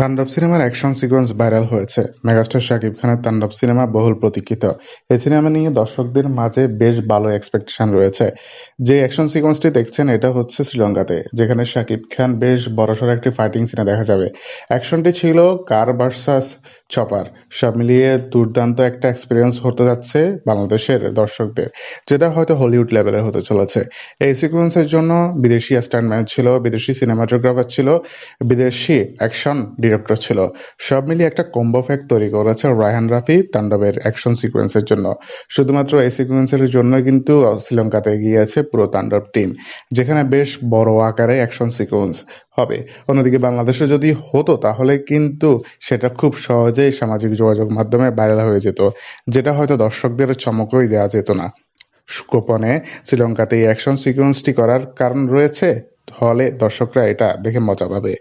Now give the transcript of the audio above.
তাণ্ডব সিনেমার action sequence viral হয়েছে। মেগাস্টার শাকিব খানের তাণ্ডব সিনেমা বহুল প্রতীক্ষিত। এই সিনেমা নিয়ে দর্শকদের মাঝে বেশ ভালো এক্সপেকটেশন রয়েছে। যে অ্যাকশন সিকোয়েন্সটি দেখছেন, এটা হচ্ছে শ্রীলঙ্কাতে, যেখানে শাকিব খান বেশ বড়সড় একটি ফাইটিং সিনে দেখা যাবে। অ্যাকশনটি ছিল কার ভার্সাস চপার সব মিলিয়ে দুর্দান্ত একটা এক্সপিরিয়েন্স হতে যাচ্ছে বাংলাদেশের দর্শকদের, যেটা হয়তো হলিউড লেভেলের হতে চলেছে। এই সিকোয়েন্সের জন্য বিদেশি স্ট্যান্ডম্যান ছিল, বিদেশি সিনেমাটোগ্রাফার ছিল, বিদেশি অ্যাকশন ডিরেক্টর ছিল। সব মিলিয়ে একটা কম্বো ফ্যাক্ট তৈরি করেছে রায়হান রাফি তাণ্ডবের অ্যাকশন সিকোয়েন্সের জন্য। শুধুমাত্র এই সিকোয়েন্সের জন্য কিন্তু শ্রীলঙ্কাতে গিয়েছে পুরো তাণ্ডব টিম যেখানে বেশ বড় আকারে অ্যাকশন সিকোয়েন্স হবে। অন্যদিকে বাংলাদেশে যদি হতো, তাহলে কিন্তু সেটা খুব সহজেই সামাজিক যোগাযোগ মাধ্যমে ভাইরাল হয়ে যেত, যেটা হয়তো দর্শকদের চমকই দেওয়া যেত না। গোপনে শ্রীলঙ্কাতে এই অ্যাকশন সিকোয়েন্সটি করার কারণ রয়েছে, হলে দর্শকরা এটা দেখে মজা পাবে।